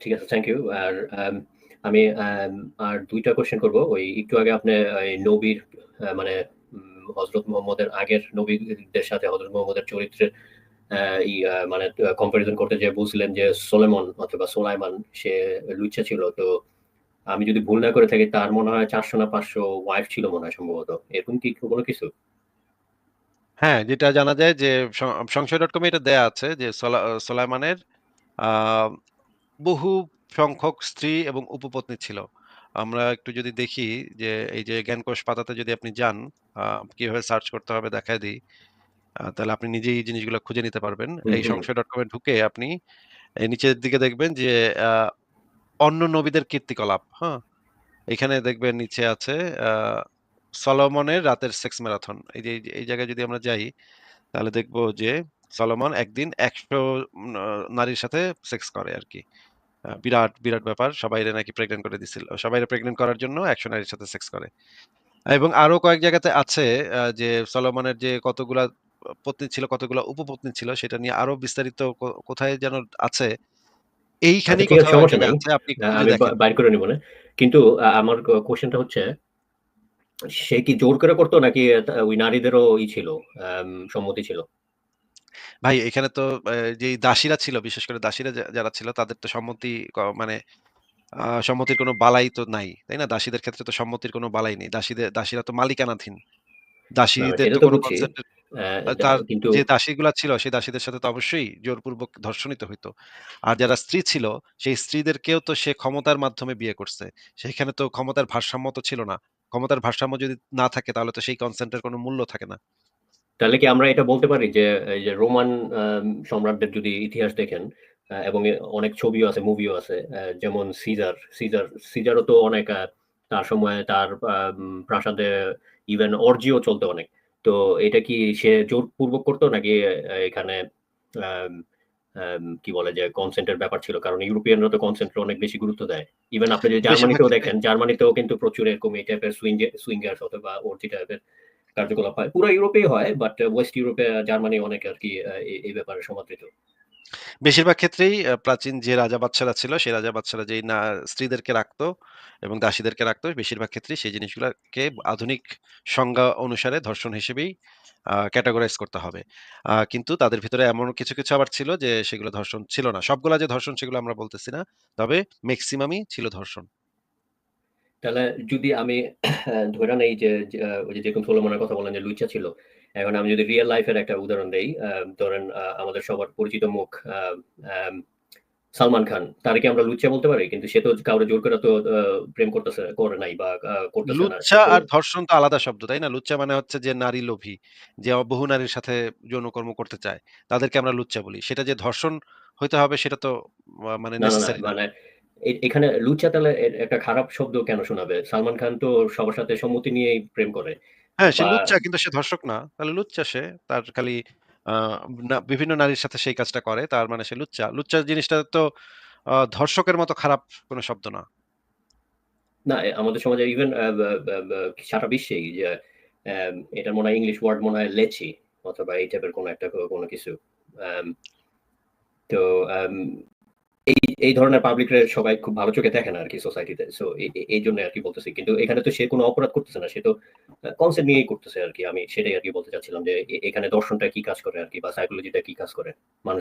ঠিক আছে thank you আর আমি আর দুইটা কোশ্চেন করব। ওই একটু আগে আপনি নবীর মানে হজরত মোহাম্মদের আগের নবীদের সাথে হজরত মোহাম্মদের চরিত্রের মানে কম্পারিজন করতে যে বুঝলেন যে সোলেমন অথবা সোলাইমান, সে লুচ্চা ছিল। তো আমি যদি ভুল না করে থাকি, তার মনে হয় চারশো না পাঁচশো ওয়াইফ ছিল মনে হয় সম্ভবত। এরকম কি কোনো কিছু? হ্যাঁ যেটা জানা যায় যে সংশয় ডট কমে এটা দেয়া আছে যে সোলা- সোলাইমানের বহু সংখ্যক স্ত্রী এবং উপপত্নী ছিল। আমরা একটু যদি দেখি যে এই যে জ্ঞানকোষ পাতাতে যদি আপনি যান কীভাবে সার্চ করতে হবে দেখায় দিই। তাহলে আপনি নিজেই এই জিনিসগুলো খুঁজে নিতে পারবেন। এই। সংশয় ডট কমে ঢুকে আপনি নিচের দিকে দেখবেন যে অন্য নবীদের কীর্তিকলাপ হ্যাঁ? এখানে দেখবেন নিচে আছে সলোমনের রাতের সেক্স ম্যারাথন। এই যে এই জায়গায় যদি আমরা যাই তাহলে দেখব যে সলমন একদিন একশো নারীর সাথে সেক্স করে আর কি। বিরাট বিরাট ব্যাপার। সবাইরে নাকি প্রেগনেন্ট করে দিছিল। সবাইরে প্রেগনেন্ট করার জন্য একশো নারীর সাথে সেক্স করে। এবং আরও কয়েক জায়গাতে আছে যে সলোমনের যে কতগুলা পত্নী ছিল কতগুলা উপপত্নী ছিল সেটা নিয়ে আরও বিস্তারিত কোথায় যেন আছে। আচ্ছা সমস্যা একটা আপনি বাইর করে নিব না। কিন্তু আমার কোশ্চেনটা হচ্ছে সে কি জোর করে করতো নাকি ওই নারীদেরও ই ছিল সম্মতি ছিল? ভাই এখানে তো যেই দাসীরা ছিল বিশেষ করে দাসীরা যারা ছিল তাদের তো সম্মতি মানে সম্মতির কোনো বালাই তো নাই তাই না? দাসীদের ক্ষেত্রে তো সম্মতির কোনো বালাই নেই। দাসীদের দাসীরা তো মালিকানাধীন। দাসীদের তো কোনো বুঝছি। তার যে দাসীগুলা ছিল সেই দাসীদের সাথে তো অবশ্যই জোরপূর্বক ধর্ষণিত হইতো। আর যারা স্ত্রী ছিল সেই স্ত্রীদেরকেও তো সে ক্ষমতার মাধ্যমে বিয়ে করছে। সেখানে তো ক্ষমতার ভারসাম্য তো ছিল না। ক্ষমতার ভারসাম্য যদি না থাকে তাহলে তো সেই কনসেন্টের কোনো মূল্য থাকে না। তাহলে কি আমরা এটা বলতে পারি যে এই যে রোমান সম্রাটদের যদি ইতিহাস দেখেন এবং অনেক ছবিও আছে মুভিও আছে যেমন সিজার সিজার সিজারও তো অনেক তার সময় তার প্রাসাদে ইভেন অর্জিও চলতো অনেক। তো এটা কি সে জোরপূর্বক করতো নাকি এখানে কি বলে যে কনসেন্টের ব্যাপার ছিল? কারণ ইউরোপিয়ানরা তো কনসেন্টের অনেক বেশি গুরুত্ব দেয়। ইভেন আপনি যদি জার্মানিতেও দেখেন জার্মানিতেও কিন্তু প্রচুর এরকম এই টাইপের সুইং সুইঙ্গার্স অথবা অর্জি টাইপের কার্যকলাপ হয়। পুরো ইউরোপেই হয় বাট ওয়েস্ট ইউরোপে জার্মানি অনেক আর কি এই- এই ব্যাপারে সমাদৃত বেশিরভাগ ক্ষেত্রেই প্রাচীন যে রাজা বাদশারা ছিল, সেই রাজা বাদশারা যেই না, স্ত্রীদেরকে রাখতো এবং দাসীদেরকে রাখতো, বেশিরভাগ ক্ষেত্রেই সেই জিনিসগুলোকে আধুনিক সংজ্ঞা অনুসারে ধর্ষণ হিসেবেই ক্যাটাগরাইজ করতে হবে। কিন্তু তাদের ভিতরে এমন কিছু কিছু আবার ছিল যে, সেগুলো ধর্ষণ ছিল না। সবগুলা যে ধর্ষণ, সেগুলো আমরা বলতেছি না। তবে ম্যাক্সিমামই ছিল ধর্ষণ। তাহলে যদি আমি ধরে নেই যে ওই যে যেরকম সোলোমনের কথা বললেন যে লুইচা ছিল এখন আমি যদি রিয়েল লাইফের একটা উদাহরণ দেই ধরেন আমাদের সবার পরিচিত মুখ সালমান খান তার কি আমরা লুচ্চা বলতে পারি? কিন্তু সে তো কাউরে জোর করে তো প্রেম করতেছে করে নাই বা করতেছে না। লুচ্চা আর ধর্ষণ তো আলাদা শব্দ তাই না? লুচ্চা মানে হচ্ছে যে নারী লোভী যে বহু নারীর সাথে যৌনকর্ম করতে চায় তাদেরকে আমরা লুচ্চা বলি। সেটা যে ধর্ষণ হইতে হবে সেটা তো মানে নেসেসারি মানে এখানে লুচ্চা তাহলে একটা খারাপ শব্দ কেন শোনাবে? সালমান খান তো সবার সাথে সম্মতি নিয়েই প্রেম করে। হ্যাঁ সে লুচ্চা কিন্তু সে ধর্ষক না। তাহলে লুচ্চা সে তার খালি বিভিন্ন নারীর সাথে সেই কাজটা করে তার মানে সে লুচ্চা। লুচ্চা জিনিসটা তো ধর্ষকের মতো খারাপ কোনো শব্দ না। না আমাদের সমাজে ইভেন সারা বিশ্বেই যে এটার মনে হয় ইংলিশ ওয়ার্ড মনে হয় লেচি অথবা এই টাইপের কোনো একটা কোনো কিছু। তো এই এই ধরনের পাবলিক সবাই খুব ভালো চোখে দেখে না আর কি সোসাইটিতে সো এই জন্য আর কি বলতেছি। কিন্তু এখানে তো সে কোনো অপরাধ করতেছে না সে তো কনসেপ্ট নিয়েই করতেছে আর কি আমি সেটাই আর কি বলতে চাচ্ছিলাম যে এখানে দর্শনটা কি কাজ করে আর কি বা সাইকোলজিটা কি কাজ করে? মানুষ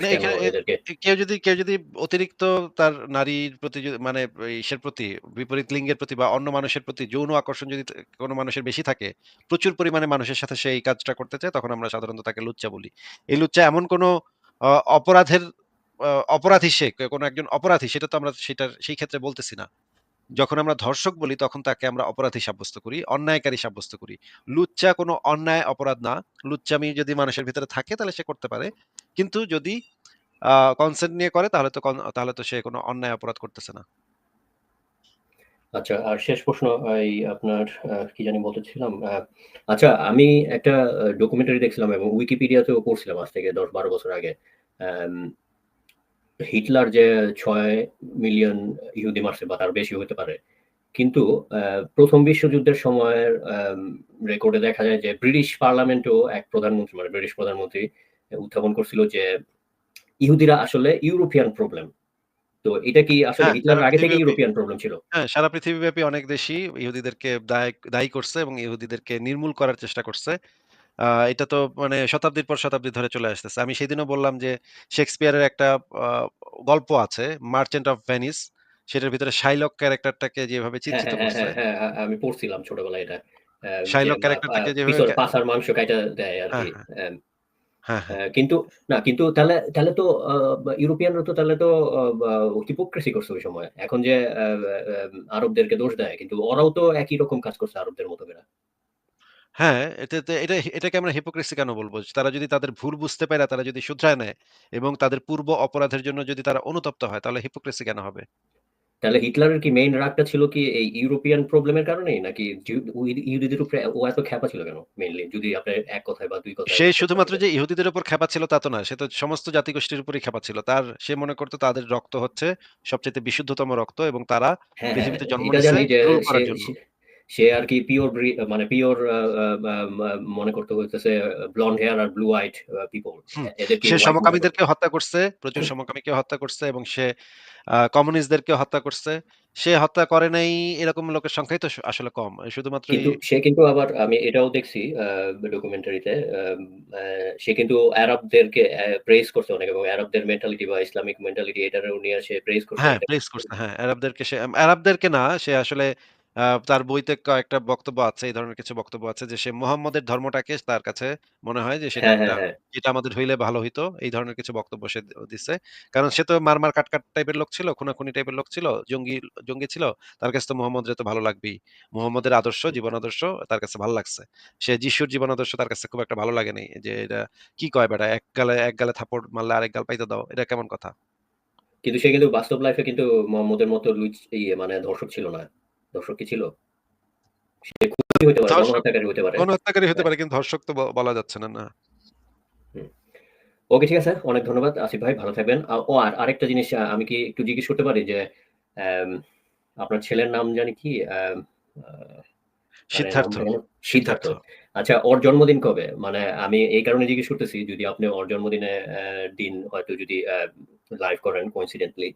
কেউ যদি কেউ যদি অতিরিক্ত তার নারীর প্রতি মানে ইসের প্রতি বিপরীত লিঙ্গের প্রতি বা অন্য মানুষের প্রতি যৌন আকর্ষণ যদি কোনো মানুষের বেশি থাকে প্রচুর পরিমাণে মানুষের সাথে সেই কাজটা করতে চায় তখন আমরা সাধারণত তাকে লুচ্চা বলি। এই লুচ্চা এমন কোনো অপরাধের অপরাধী সে কোনো একজন অপরাধী, সেটা তো আমরা সেটা সেই ক্ষেত্রে বলতেছি না। যখন আমরা ধর্ষক বলি, তখন তাকে আমরা অপরাধী সাব্যস্ত করি, অন্যায়কারী সাব্যস্ত করি। লুচ্চা কোনো অন্যায় অপরাধ না। লুচ্চামি যদি মানুষের ভিতরে থাকে, তাহলে সে করতে পারে। কিন্তু যদি কনসেন্ট নিয়ে করে, তাহলে তো তাহলে তো সে কোনো অন্যায় অপরাধ করতেছে না। আচ্ছা আর শেষ প্রশ্ন, এই আপনার কি জানি বলতেছিলাম আচ্ছা আমি একটা ডকুমেন্টারি দেখছিলাম এবং উইকিপিডিয়াতেও পড়ছিলাম আজ থেকে দশ বারো বছর আগে। হিটলার যে ছয় মিলিয়ন ইহুদি মারছে বা তার বেশি হতে পারে কিন্তু প্রথম বিশ্বযুদ্ধের সময়ের রেকর্ডে দেখা যায় যে ব্রিটিশ পার্লামেন্টও এক প্রধানমন্ত্রী মানে ব্রিটিশ প্রধানমন্ত্রী উত্থাপন করছিল যে ইহুদিরা আসলে ইউরোপিয়ান প্রবলেম তো এটা কি আসলে হ্যাঁ, হিটলারের সারা আগে পৃথিবীব্যাপী ইউরোপিয়ান প্রবলেম ছিল? হ্যাঁ, সারা পৃথিবীব্যাপী অনেক দেশই ইহুদিদেরকে দায়ী করছে এবং ইহুদিদেরকে নির্মূল করার চেষ্টা করছে। এটা তো মানে শতাব্দীর পর শতাব্দী ধরে চলে আসতেছে। আমি সেদিনও বললাম যে শেক্সপিয়ারের একটা গল্প আছে 'মার্চেন্ট অফ ভেনিস' সেটার ভিতরে শাইলক ক্যারেক্টারটাকে যেভাবে হ্যাঁ, চিত্রিত হ্যাঁ, করছে হ্যাঁ, আমি পড়ছিলাম ছোটবেলায় এটা। শাইলক ক্যারেক্টারটাকে যেভাবে ক্যা মাংস কাইটা দেয় আরকি। হ্যাঁ। কিন্তু না কিন্তু তাহলে তাহলে তো ইউরোপিয়ানরা তো তাহলে তো বা করছে ওই সময়। এখন যে আরবদেরকে দোষ দেয় কিন্তু ওরাও তো একই রকম কাজ করছে আরবদের মতো করে। হ্যাঁ, এটাতে এটা এটাকে আমরা হিপোক্রিসি কেন বলব? তারা যদি তাদের ভুল বুঝতে পাইরা তারা যদি শুধরায় নেয় এবং তাদের পূর্ব অপরাধের জন্য যদি তারা অনুতপ্ত হয় তাহলে হিপোক্রিসি কেন হবে? তাহলে হিটলারের কি মেইন রাগটা ছিল কি এই ইউরোপিয়ান প্রবলেম এর কারণেই? নাকি জিউ ইহুদিদের উপরে ও এত ক্ষেপা ছিল কেন মেইনলি? যদি আপনি ১ কথায় বা ২ কথায় সে শুধুমাত্র। যে ইহুদিদের উপর ক্ষেপা ছিল তা তো না। সে তো সমস্ত জাতিগোষ্ঠীর উপরেই ক্ষেপা ছিল। তার সে মনে করত তাদের রক্ত হচ্ছে সবচাইতে বিশুদ্ধতম রক্ত এবং তারা হ্যাঁ, হ্যাঁ, পৃথিবীতে জন্ম এটা নিছে জানি যে রুল সে করার জন্য। সে সে আরকি পিওর মানে পিওর মনে করত হইতেছে ব্লন্ড হেয়ার আর ব্লু আইড পিপল সে। সমকামীদেরকে হত্যা করছে, প্রচুর সমকামীকে হত্যা করছে এবং সে আ কমিউনিস্টদেরকেও হত্যা করছে। সে হত্যা করে নাই এরকম লোকের সংখ্যাই তো আসলে কম। শুধুমাত্র সে কিন্তু আবার আমি এটাও দেখছি ডকুমেন্টারিতে সে কিন্তু আরবদেরকে প্রেইজ করছে অনেক এবং আরবদের মেন্টালিটি বা ইসলামিক মেন্টালিটি এটারও নিয়ে সে প্রেস করছে হ্যাঁ, প্রেস করছে। হ্যাঁ, আরবদেরকে সে আরবদেরকে না সে আসলে তার বইতে কয়েকটা বক্তব্য আছে। এই ধরনের কিছু বক্তব্য আছে যে সে মুহাম্মদের ধর্মটাকে তার কাছে মনে হয় যে সেটা হ্যাঁ, হ্যাঁ, একটা হ্যাঁ। যেটা আমাদের হইলে ভালো হইতো। এই ধরনের কিছু বক্তব্য সে দ দিছে। কারণ সে তো মার, মার, কাট, কাট টাইপের লোক ছিল, খুনাখুনি টাইপের লোক ছিল, জঙ্গি জঙ্গি ছিল। তার কাছে তো মুহাম্মদরে তো ভালো লাগবেই। মুহাম্মদের আদর্শ, জীবন আদর্শ তার কাছে ভালো লাগছে। সে যিশুর জীবন আদর্শ তার কাছে খুব একটা ভালো লাগে নাই। যে এটা কি কয় বেটা? এক গালে এক গালে থাপ্পড় মারলে আরেক গাল পাইতে দাও। এটা কেমন কথা? কিন্তু সে কিন্তু বাস্তব লাইফে কিন্তু মুহাম্মদের মতো লুইচ ইয়ে মানে ধর্ষক ছিল না। ধর্ষক কি ছিল? সে খুনি হইতে পারে, গণহত্যাকারী হইতে পারে। গণহত্যাকারী হতে হ্যাঁ। পারে কিন্তু ধর্ষক তো বলা যাচ্ছে না, না। ওকে ঠিক আছে। অনেক ধন্যবাদ আসিফ ভাই ভালো থাকবেন। ও আর আরেকটা জিনিস আমি কি একটু জিজ্ঞেস করতে পারি যে আপনার ছেলের নাম জানি কি? আ সিদ্ধার্থ, সিদ্ধার্থ। আচ্ছা ওর জন্মদিন কবে? মানে আমি এই কারণে জিজ্ঞেস করতেছি যদি আপনি ওর জন্মদিনে দিন হয়তো যদি লাইভ করেন coincidentally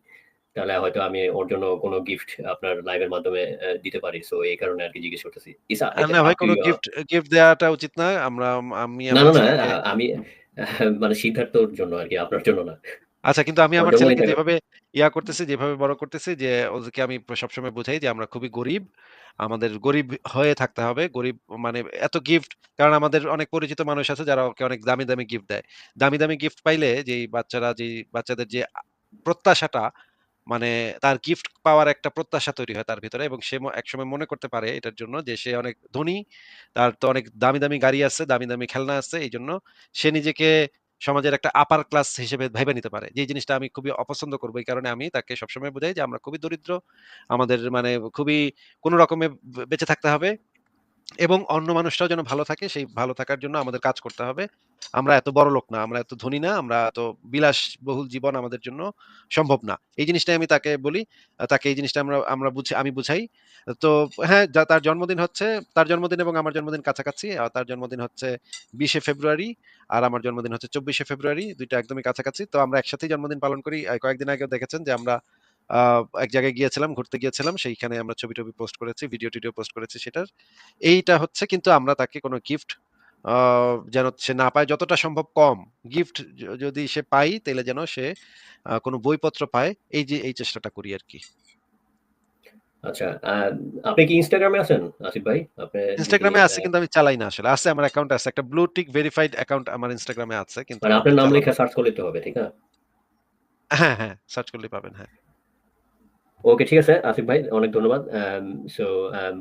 তাহলে হয়তো আমি ওর জন্য কোনো গিফট আপনার লাইভের মাধ্যমে দিতে পারি। সো এই কারণে আরকি জিজ্ঞেস করতেছি। ইসা না ভাই কোন গিফট গিফট দেওয়াটা উচিত না। আমরা আমি না, না, আমি মানে সিদ্ধার্থর জন্য আরকি আপনার জন্য না। আচ্ছা কিন্তু আমি আমার ছেলেকে যেভাবে ইয়া করতেছি, যেভাবে বড় করতেছি যে ওদেরকে আমি সবসময় বুঝাই যে আমরা খুবই গরিব। আমাদের গরিব হয়ে থাকতে হবে। গরিব মানে এত গিফট কারণ আমাদের অনেক পরিচিত মানুষ আছে যারা ওকে অনেক দামি, দামি গিফট দেয়। দামি, দামি গিফট পাইলে যেই বাচ্চারা যে বাচ্চাদের যে প্রত্যাশাটা মানে তার গিফট পাওয়ার একটা প্রত্যাশা তৈরি হয় তার ভিতরে এবং সে একসময় মনে করতে পারে এটার জন্য যে সে অনেক ধনী। তার তো অনেক দামি, দামি গাড়ি আছে, দামি, দামি খেলনা আছে। এই জন্য সে নিজেকে সমাজের একটা আপার ক্লাস হিসেবে ভেবে নিতে পারে। যে জিনিসটা আমি খুবই অপছন্দ করব এই কারণে আমি তাকে সবসময় বুঝাই যে আমরা খুবই দরিদ্র। আমাদের মানে খুবই কোন রকমে বেঁচে থাকতে হবে। এবং অন্য মানুষরাও যেন ভালো থাকে সেই ভালো থাকার জন্য আমাদের কাজ করতে হবে। আমরা এত বড়লোক না, আমরা এত ধনী না, আমরা এত বিলাসবহুল জীবন আমাদের জন্য সম্ভব না। এই জিনিসটাই আমি তাকে বলি। তাকে এই জিনিসটা আমরা আমরা বুঝ আমি বুঝাই। তো হ্যাঁ, যা তার জন্মদিন হচ্ছে তার জন্মদিন এবং আমার জন্মদিন কাছাকাছি। আ তার জন্মদিন হচ্ছে ২০ শে ফেব্রুয়ারি আর আমার জন্মদিন হচ্ছে ২৪ শে ফেব্রুয়ারি। দুইটা একদমই কাছাকাছি। তো আমরা একসাথেই জন্মদিন পালন করি। কয়েকদিন আগেও দেখেছেন যে আমরা এক জায়গায় গিয়েছিলাম, ঘুরতে গিয়েছিলাম। সেইখানে আমরা ছবি-টবি পোস্ট করেছি, ভিডিও-টিডিও পোস্ট করেছি সেটার। এইটা হচ্ছে কিন্তু আমরা তাকে কোনো গিফট যেন সে না পায় যতটা সম্ভব কম। গিফট যদি সে পাই তাহলে যেন সে কোন বইপত্র পায়। এই যে এই চেষ্টাটা করি আরকি। আচ্ছা, আপনি কি এ আছেন আসিফ ভাই? আপনি অ্যা আছে কিন্তু আমি চালাই না আসলে। আছে আমার অ্যাকাউন্ট আছে। একটা ব্লু টিক ভেরিফাইড অ্যাকাউন্ট আমার এ আছে। কিন্তু মানে আপনার নাম লেখা সার্চ করলেই তো হবে, ঠিক না? হ্যাঁ, হ্যাঁ। সার্চ করলেই পাবেন। হ্যাঁ। ওকে ঠিক আছে আসিফ ভাই অনেক ধন্যবাদ। সো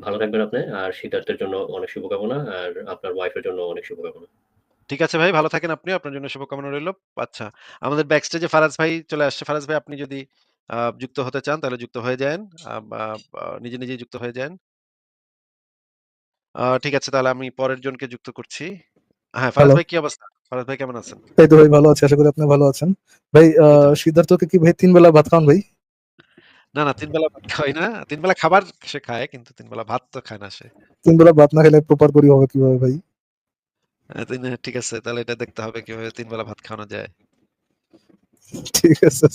ভালো থাকবেন আপনি। আর সিদ্ধার্থের জন্য অনেক শুভকামনা। আর আপনার ওয়াইফের জন্য অনেক শুভকামনা। ঠিক আছে ভাই, ভালো থাকেন আপনি আপনার জন্য শুভকামনা রইল আচ্ছা, আমাদের ব্যাকস্টেজে ফারাজ ভাই চলে আসছে। ফারাজ ভাই আপনি যদি যুক্ত হতে চান তাহলে যুক্ত হয়ে বা বা নিজে, যুক্ত হয়ে যায়েন। আ ঠিক আছে তাহলে আমি পরের জনকে যুক্ত করছি। হ্যাঁ, ফারাজ ভাই কি অবস্থা? ফারাজ ভাই কেমন আছেন? এই তো ভাই ভালো আছি। আশা করি আপনিও ভালো আছেন। ভাই সিদ্ধার্থকে কি ভাই তিন বেলা ভাত খাওয়ান ভাই? না, না ৩ বেলা ভাত খায় না। ৩ বেলা খাবার সে খায় কিন্তু ৩ বেলা ভাত তো খায় না সে। ৩ বেলা ভাত না খেলে প্রপার করি হবে কীভাবে ভাই? আ না ঠিক আছে। তাহলে এটা দেখতে হবে কীভাবে ৩ বেলা ভাত খাওয়ানো যায়। ঠিক আছে।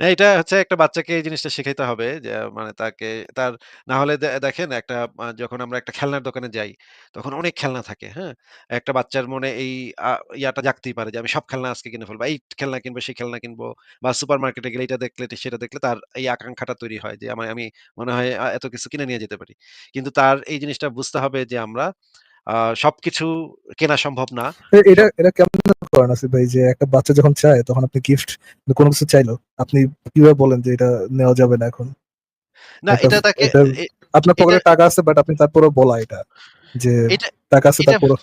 ও এটা হচ্ছে একটা বাচ্চাকে এই জিনিসটা শিখাইতে হবে যে মানে তাকে তার না হলে দেখেন একটা যখন আমরা একটা খেলনার দোকানে যাই, তখন অনেক খেলনা থাকে, হ্যাঁ? একটা বাচ্চার মনে এই ইয়াটা জাগতেই পারে যে আমি সব খেলনা আজকে কিনে ফেলব। এই খেলনা কিনবো, সেই খেলনা কিনবো বা সুপারমার্কেটে গেলে এটা দেখলে সেটা দেখলে তার এই আকাঙ্খাটা তৈরি হয় যে আমা আমি মনে হয় এত কিছু কিনে নিয়ে যেতে পারি। কিন্তু তার এই জিনিসটা বুঝতে হবে যে আমরা সবকিছু কেনা সম্ভব না। এটা এটা কেমন করেন আসিফ ভাই যে একটা বাচ্চা যখন চায় তখন আপনি গিফট কোনো কিছু চাইলো, আপনি কীভাবে বলেন যে এটা নেওয়া যাবে না এখন? না এটা তাকে আপনার পকেটে টাকা আছে বাট আপনি তারপরেও বলা এটা যে টাকা আছে এটা তারপরও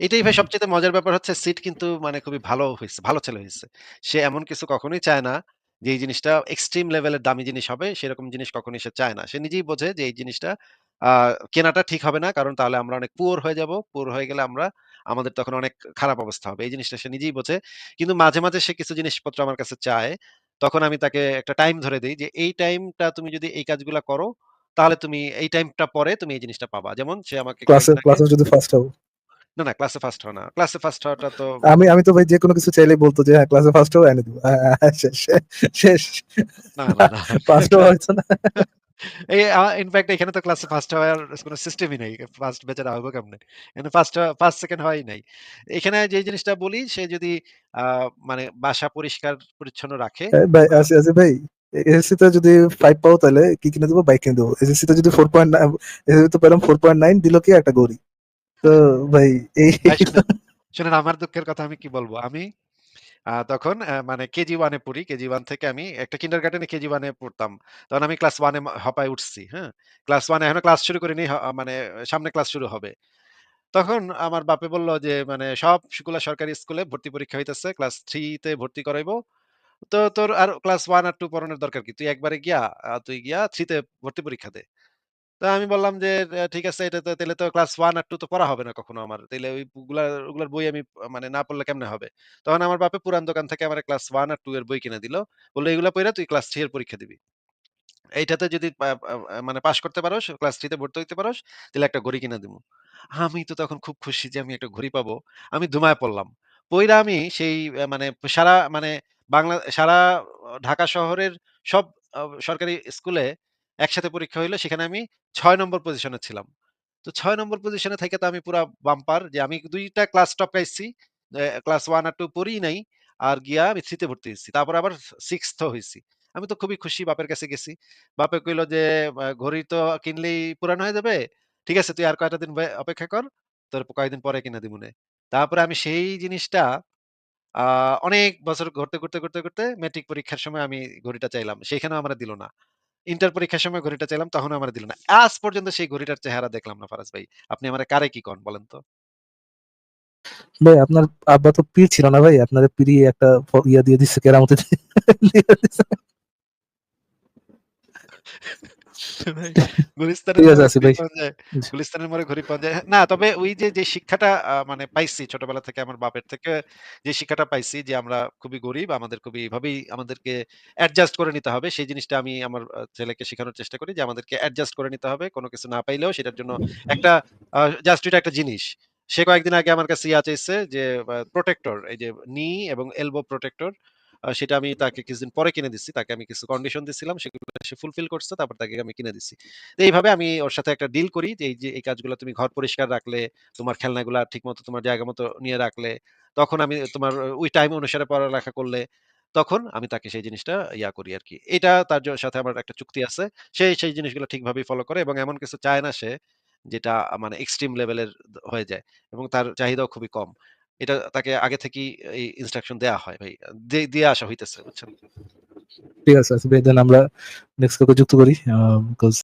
এটাই ভাই সবচাইতে মজার ব্যাপার হচ্ছে সিড কিন্তু মানে খুবই ভালো হইছে, ভালো ছেলে হয়েছে সে এমন কিছু কখনোই চায় না যে এই জিনিসটা এক্সট্রিম লেভেলের দামি জিনিস হবে, সেরকম জিনিস কখনোই সে চায় না। সে নিজেই বোঝে যে এই জিনিসটা কেনাটা ঠিক হবে না। কারণ তাহলে আমরা অনেক পুয়ার হয়ে যাব। পুয়ার হয়ে গেলে আমরা আমাদের তখন অনেক খারাপ অবস্থা হবে। এই জিনিসটা সে নিজেই বোঝে। কিন্তু মাঝে, মাঝে সে কিছু জিনিসপত্র আমার কাছে চায়। তখন আমি তাকে একটা টাইম ধরে দিই যে, "এই টাইমটা তুমি যদি এই কাজগুলা করো, তাহলে তুমি এই টাইমটা পরে তুমি এই জিনিসটা পাবা।" যেমন সে আমাকে ক্লাসে ক্লাসে যদি ফার্স্ট হও। না, না ক্লাসে ফার্স্ট হওয়া না। ক্লাসে ফার্স্ট হওয়াটা তো আমি আমি তো ভাই যে কোনো কিছু চাইলেই বলতো যে হ্যাঁ, ক্লাসে ফার্স্ট হও এনে দিব। আ আ শেষ শেষ। না, না। ফার্স্ট হওয়া হইছে না। ইনফেক্ট এখানে তো ক্লাসে ফার্স্ট হওয়ার কোন সিস্টেমই নাই। ফার্স্ট বেচারা হব কেমনে? এখানে ফার্স্ট ফার্স্ট, সেকেন্ড হওয়াই নাই। এখানে যে জিনিসটা বলি সে যদি মানে বাসা পরিষ্কার পরিচ্ছন্ন রাখে ভাই আ আসি ভাই এসএসসি তে যদি 5 পাও তাহলে কি কিনে দেব? বাইক কিনে দেব। এসএসসি তে যদি 4.9 এসএসসি তে পেলাম 4.9 দিল কি একটা গড়ি। তো ভাই এই শুনেন, আমার দুঃখের কথা আমি কি বলব আমি তখন মানে কেজি 1 এ পড়ি। কেজি 1 থেকে আমি একটা কিন্ডারগার্টেন এ কেজি 1 এ পড়তাম। তখন আমি ক্লাস 1 এ মা হপায় উঠছি, হ্যাঁ? ক্লাস 1 এ এখনও ক্লাস শুরু করিনি। মানে সামনে ক্লাস শুরু হবে। তখন আমার বাপে বলল যে মানে সব সবগুলা সরকারি স্কুলে ভর্তি পরীক্ষা হইতেছে। ক্লাস 3 তে ভর্তি করাইবো। তো তোর আর ক্লাস ওয়ান আর টু পড়ানোর দরকার কি? তুই একবারে গিয়া তুই গিয়া 3 তে ভর্তি পরীক্ষা দে। তো আমি বললাম যে, ঠিক আছে এটা তো তাইলে তো ক্লাস 1 আর 2 তো পড়া হবে না কখনো আমার। তাইলে ওই গুলা ওগুলার বই আমি মানে না পড়লে কেমনে হবে?" তখন আমার বাপে পুরান দোকান থেকে আমারে ক্লাস 1 আর 2 এর বই কিনে দিল। বলল, "এগুলা পইড়া তুই ক্লাস 3 এর পরীক্ষা দিবি। এইটাতে যদি মানে পাস করতে পারোস, ক্লাস 3 তে ভর্তি হইতে পারোস, তাহলে একটা ঘড়ি কিনে দিমু।" আমি তো তখন খুব খুশি যে আমি একটা ঘড়ি পাবো। আমি ধুমায় পড়লাম। পইড়া আমি সেই মানে সারা মানে বাংলা সারা ঢাকা শহরের সব সরকারি স্কুলে একসাথে পরীক্ষা হইল। সেখানে আমি ৬ নম্বর পজিশনে ছিলাম। তো ৬ নম্বর পজিশনে থাইকা তো আমি পুরা বাম্পার যে আমি ২ টা ক্লাস টপকাইছি। এ ক্লাস 1 আর 2 পড়িই নাই। আর গিয়া আমি 3 তে ভর্তি হইছি। তারপর আবার 6th ও হইছি। আমি তো খুবই খুশি বাপের কাছে গেছি। বাপে কইল যে, "ঘড়ি তো কিনলেই পুরান হয়ে যাবে। ঠিক আছে তুই আর কয়টা দিন অপেক্ষা কর। তোর কয়েকদিন পরে কিনা দিমুনে।" তারপরে আমি সেই জিনিসটা অনেক বছর ঘুরতে, ঘুরতে, ঘুরতে, ঘুরতে মেট্রিক পরীক্ষার সময় আমি ঘড়িটা চাইলাম। সেখানেও আমরা দিল না। ইন্টার পরীক্ষার সময় ঘড়িটা চাইলাম, তখন আমার দিল না। আজ পর্যন্ত সেই ঘড়িটার চেহারা দেখলাম না ফারাজ ভাই। আপনি আমার কারে কি কন বলেন তো? ভাই, আপনার আব্বা তো পীর ছিল না ভাই? আপনার পীরিয়ে একটা ইয়া দিয়ে দিচ্ছে কেরামতি গুলিস্তানের মোড়ে ঘড়ি পাওয়া যায়। না তবে ওই যে, যে শিক্ষাটা মানে পাইছি ছোটবেলা থেকে আমার বাপের থেকে যে শিক্ষাটা পাইছি যে আমরা খুবই গরিব, আমাদের খুবই এভাবেই আমাদেরকে অ্যাডজাস্ট করে নিতে হবে। সেই জিনিসটা আমি আমার ছেলেকে শিখানোর চেষ্টা করি যে আমাদেরকে অ্যাডজাস্ট করে নিতে হবে। কোনো কিছু না পাইলেও সেটার জন্য একটা জাস্ট এটা একটা জিনিস। সে কয়েকদিন আগে আমার কাছে ইয়া চাইছে যে প্রোটেক্টর এই যে নি এবং এলবো প্রটেক্টর সেটা আমি তাকে কিছুদিন পরে কিনে দিচ্ছি। তাকে আমি কিছু কন্ডিশন দিছিলাম। সেগুলো সে ফুলফিল করছে। তারপর তাকে আমি কিনে দিচ্ছি। তো এইভাবে আমি ওর সাথে একটা ডিল করি যে এই যে এই কাজগুলা তুমি ঘর পরিষ্কার রাখলে, তোমার খেলনাগুলা ঠিকমতো তোমার জায়গা মতো নিয়ে রাখলে, তখন আমি তোমার ওই টাইম অনুসারে পড়ালেখা করলে, তখন আমি তাকে সেই জিনিসটা ইয়া করি আর কি এটা তার সাথে আমার একটা চুক্তি আছে। সে সেই জিনিসগুলো ঠিকভাবেই ফলো করে এবং এমন কিছু চায় না সে যেটা মানে এক্সট্রিম লেভেলের হয়ে যায় এবং তার চাহিদাও খুবই কম। এটা তাকে আগে থেকেই এই ইনস্ট্রাকশন দেয়া হয়, ভাই। দিয়ে আসা হইতেছে, বুঝছেন? ঠিক আছে ভাই আমরা নেক্সট কাউকে যুক্ত করি। বিকজ